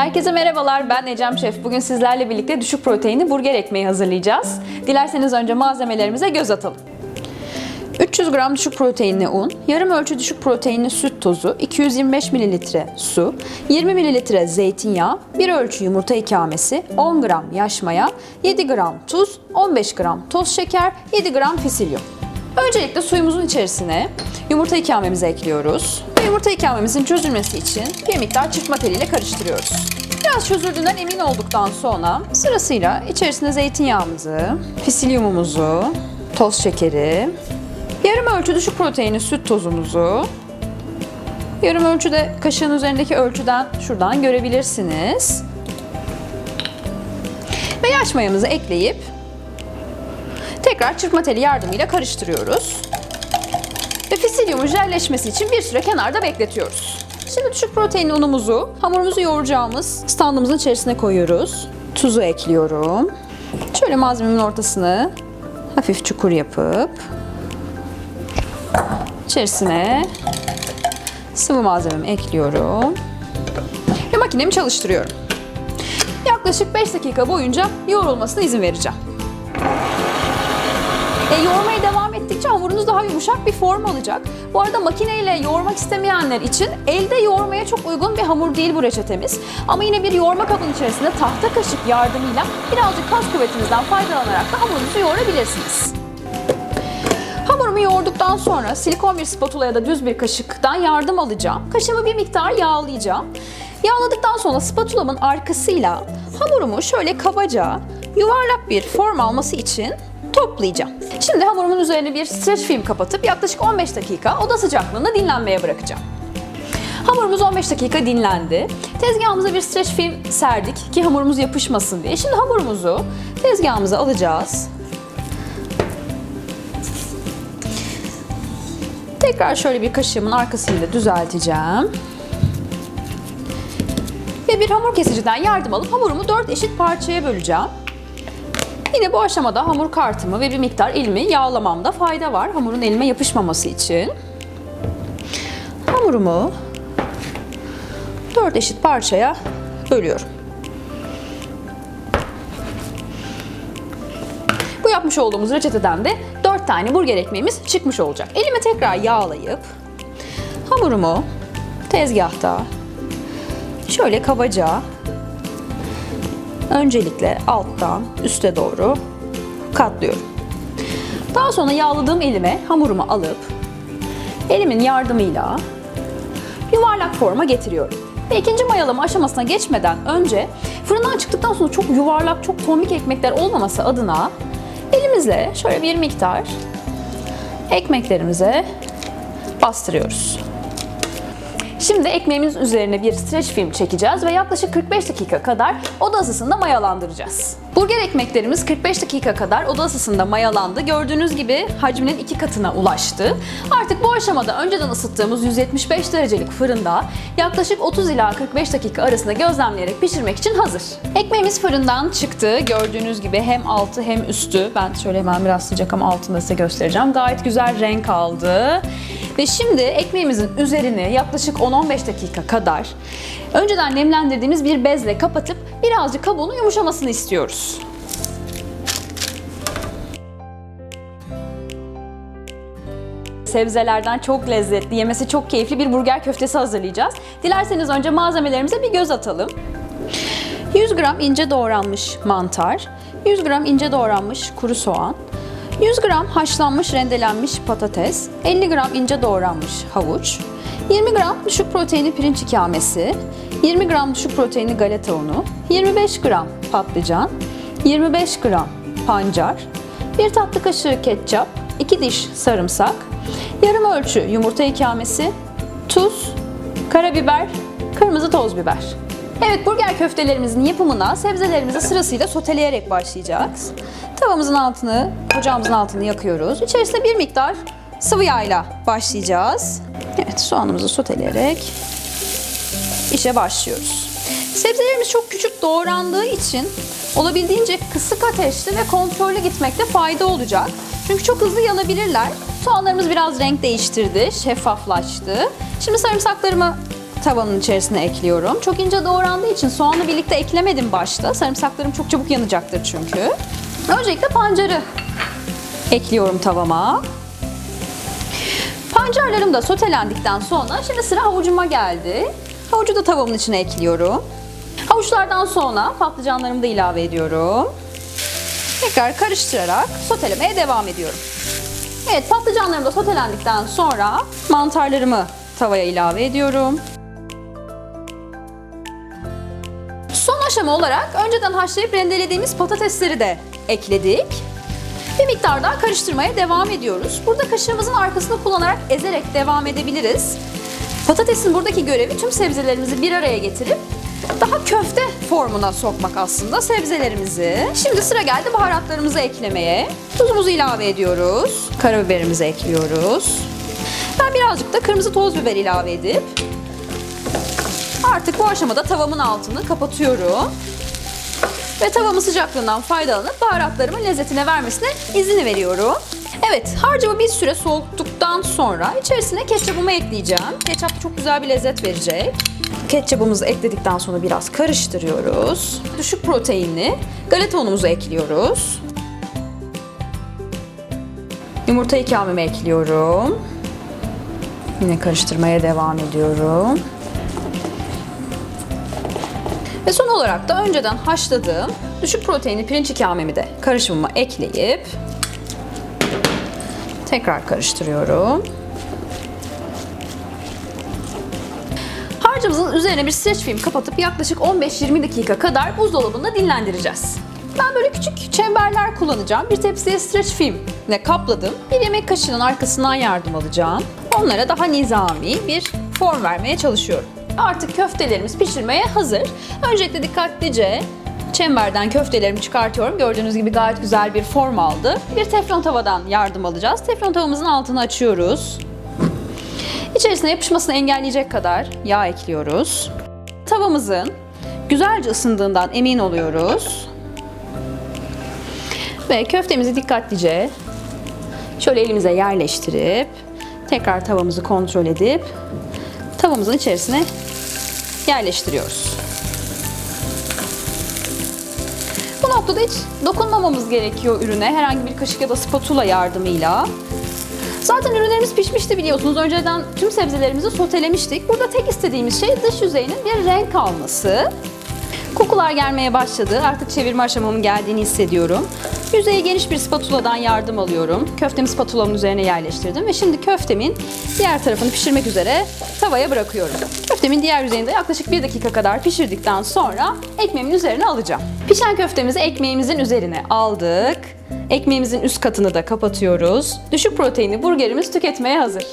Herkese merhabalar, ben Ecem Şef. Bugün sizlerle birlikte düşük proteinli burger ekmeği hazırlayacağız. Dilerseniz önce malzemelerimize göz atalım. 300 gram düşük proteinli un, yarım ölçü düşük proteinli süt tozu, 225 ml su, 20 ml zeytinyağı, 1 ölçü yumurta ikamesi, 10 gram yaş maya, 7 gram tuz, 15 gram toz şeker, 7 gram fisilyum. Öncelikle suyumuzun içerisine yumurta ikamemizi ekliyoruz. Ve yumurta ikamemizin çözülmesi için bir miktar çırpma teliyle karıştırıyoruz. Biraz çözüldüğünden emin olduktan sonra sırasıyla içerisine zeytinyağımızı, fisilyumumuzu, toz şekeri, yarım ölçü düşük proteinli süt tozumuzu, yarım ölçüde kaşığın üzerindeki ölçüden şuradan görebilirsiniz. Ve yaş mayamızı ekleyip tekrar çırpma teli yardımıyla karıştırıyoruz. Ve fisilyumun jelleşmesi için bir süre kenarda bekletiyoruz. Şimdi düşük proteinli unumuzu hamurumuzu yoğuracağımız standımızın içerisine koyuyoruz. Tuzu ekliyorum. Şöyle malzememin ortasını hafif çukur yapıp içerisine sıvı malzememi ekliyorum. Ve makinemi çalıştırıyorum. Yaklaşık 5 dakika boyunca yoğrulmasına izin vereceğim. E, yoğurmaya devam ettikçe hamurunuz daha yumuşak bir form alacak. Bu arada makineyle yoğurmak istemeyenler için elde yoğurmaya çok uygun bir hamur değil bu reçetemiz. Ama yine bir yoğurma kabının içerisinde tahta kaşık yardımıyla birazcık kas kuvvetinizden faydalanarak da hamurunuzu yoğurabilirsiniz. Hamurumu yoğurduktan sonra silikon bir spatula ya da düz bir kaşıktan yardım alacağım. Kaşığımı bir miktar yağlayacağım. Yağladıktan sonra spatulamın arkasıyla hamurumu şöyle kabaca yuvarlak bir form alması için toplayacağım. Şimdi hamurumun üzerine bir streç film kapatıp yaklaşık 15 dakika oda sıcaklığında dinlenmeye bırakacağım. Hamurumuz 15 dakika dinlendi. Tezgahımıza bir streç film serdik ki hamurumuz yapışmasın diye. Şimdi hamurumuzu tezgahımıza alacağız. Tekrar şöyle bir kaşığımın arkasıyla düzelteceğim. Ve bir hamur kesiciden yardım alıp hamurumu 4 eşit parçaya böleceğim. Yine bu aşamada hamur kartımı ve bir miktar elimi yağlamamda fayda var. Hamurun elime yapışmaması için. Hamurumu 4 eşit parçaya bölüyorum. Bu yapmış olduğumuz reçeteden de 4 tane burger ekmeğimiz çıkmış olacak. Elimi tekrar yağlayıp hamurumu tezgahta şöyle kabaca öncelikle alttan üste doğru katlıyorum. Daha sonra yağladığım elime hamurumu alıp elimin yardımıyla yuvarlak forma getiriyorum. Ve ikinci mayalama aşamasına geçmeden önce fırından çıktıktan sonra çok yuvarlak, çok tombik ekmekler olmaması adına elimizle şöyle bir miktar ekmeklerimize bastırıyoruz. Şimdi ekmeğimizin üzerine bir streç film çekeceğiz ve yaklaşık 45 dakika kadar oda ısısında mayalandıracağız. Burger ekmeklerimiz 45 dakika kadar oda ısısında mayalandı. Gördüğünüz gibi hacminin iki katına ulaştı. Artık bu aşamada önceden ısıttığımız 175 derecelik fırında yaklaşık 30 ila 45 dakika arasında gözlemleyerek pişirmek için hazır. Ekmeğimiz fırından çıktı. Gördüğünüz gibi hem altı hem üstü. Ben şöyle hemen biraz sıcak ama altını size göstereceğim. Gayet güzel renk aldı. Ve şimdi ekmeğimizin üzerini yaklaşık 10-15 dakika kadar önceden nemlendirdiğimiz bir bezle kapatıp birazcık kabuğunun yumuşamasını istiyoruz. Sebzelerden çok lezzetli, yemesi çok keyifli bir burger köftesi hazırlayacağız. Dilerseniz önce malzemelerimize bir göz atalım. 100 gram ince doğranmış mantar, 100 gram ince doğranmış kuru soğan, 100 gram haşlanmış rendelenmiş patates, 50 gram ince doğranmış havuç, 20 gram düşük proteinli pirinç ikamesi, 20 gram düşük proteinli galeta unu, 25 gram patlıcan, 25 gram pancar, 1 tatlı kaşığı ketçap, 2 diş sarımsak, yarım ölçü yumurta ikamesi, tuz, karabiber, kırmızı toz biber. Evet burger köftelerimizin yapımına sebzelerimizi sırasıyla soteleyerek başlayacağız. Tavamızın altını, ocağımızın altını yakıyoruz. İçerisine bir miktar sıvı yağla başlayacağız. Evet soğanımızı soteleyerek işe başlıyoruz. Sebzelerimiz çok küçük doğrandığı için olabildiğince kısık ateşte ve kontrollü gitmekte fayda olacak. Çünkü çok hızlı yanabilirler. Soğanlarımız biraz renk değiştirdi, şeffaflaştı. Şimdi sarımsaklarımı tavanın içerisine ekliyorum. Çok ince doğrandığı için soğanla birlikte eklemedim başta. Sarımsaklarım çok çabuk yanacaktır çünkü. Öncelikle pancarı ekliyorum tavama. Pancarlarım da sotelendikten sonra şimdi sıra havucuma geldi. Havucu da tavamın içine ekliyorum. Havuçlardan sonra patlıcanlarımı da ilave ediyorum. Tekrar karıştırarak sotelemeye devam ediyorum. Evet patlıcanlarım da sotelendikten sonra mantarlarımı tavaya ilave ediyorum. Aşama olarak önceden haşlayıp rendelediğimiz patatesleri de ekledik. Bir miktar daha karıştırmaya devam ediyoruz. Burada kaşığımızın arkasını kullanarak ezerek devam edebiliriz. Patatesin buradaki görevi tüm sebzelerimizi bir araya getirip daha köfte formuna sokmak aslında sebzelerimizi. Şimdi sıra geldi baharatlarımızı eklemeye. Tuzumuzu ilave ediyoruz. Karabiberimizi ekliyoruz. Ben birazcık da kırmızı toz biber ilave edip artık bu aşamada tavamın altını kapatıyorum. Ve tavamın sıcaklığından faydalanıp baharatlarımın lezzetine vermesine izin veriyorum. Evet, harcımı bir süre soğuttuktan sonra içerisine ketçapımı ekleyeceğim. Ketçap çok güzel bir lezzet verecek. Ketçapımızı ekledikten sonra biraz karıştırıyoruz. Düşük proteinli galeta unumuzu ekliyoruz. Yumurta ikamemi ekliyorum. Yine karıştırmaya devam ediyorum. Ve son olarak da önceden haşladığım düşük proteinli pirinç ikamemi de karışımıma ekleyip tekrar karıştırıyorum. Harcımızın üzerine bir streç film kapatıp yaklaşık 15-20 dakika kadar buzdolabında dinlendireceğiz. Ben böyle küçük çemberler kullanacağım. Bir tepsiye streç filmle kapladım. Bir yemek kaşığının arkasından yardım alacağım. Onlara daha nizami bir form vermeye çalışıyorum. Artık köftelerimiz pişirmeye hazır. Öncelikle dikkatlice çemberden köftelerimi çıkartıyorum. Gördüğünüz gibi gayet güzel bir form aldı. Bir teflon tavadan yardım alacağız. Teflon tavamızın altını açıyoruz. İçerisine yapışmasını engelleyecek kadar yağ ekliyoruz. Tavamızın güzelce ısındığından emin oluyoruz. Ve köftemizi dikkatlice şöyle elimize yerleştirip tekrar tavamızı kontrol edip tavamızın içerisine yerleştiriyoruz. Bu noktada hiç dokunmamamız gerekiyor ürüne herhangi bir kaşık ya da spatula yardımıyla. Zaten ürünlerimiz pişmişti biliyorsunuz. Önceden tüm sebzelerimizi sotelemiştik. Burada tek istediğimiz şey dış yüzeyinin bir renk alması. Kokular gelmeye başladı. Artık çevirme aşamamın geldiğini hissediyorum. Yüzeye geniş bir spatuladan yardım alıyorum. Köftemi spatulamın üzerine yerleştirdim ve şimdi köftemin diğer tarafını pişirmek üzere tavaya bırakıyorum. Köftemin diğer yüzeyinde yaklaşık bir dakika kadar pişirdikten sonra ekmeğimin üzerine alacağım. Pişen köftemizi ekmeğimizin üzerine aldık. Ekmeğimizin üst katını da kapatıyoruz. Düşük proteinli burgerimiz tüketmeye hazır.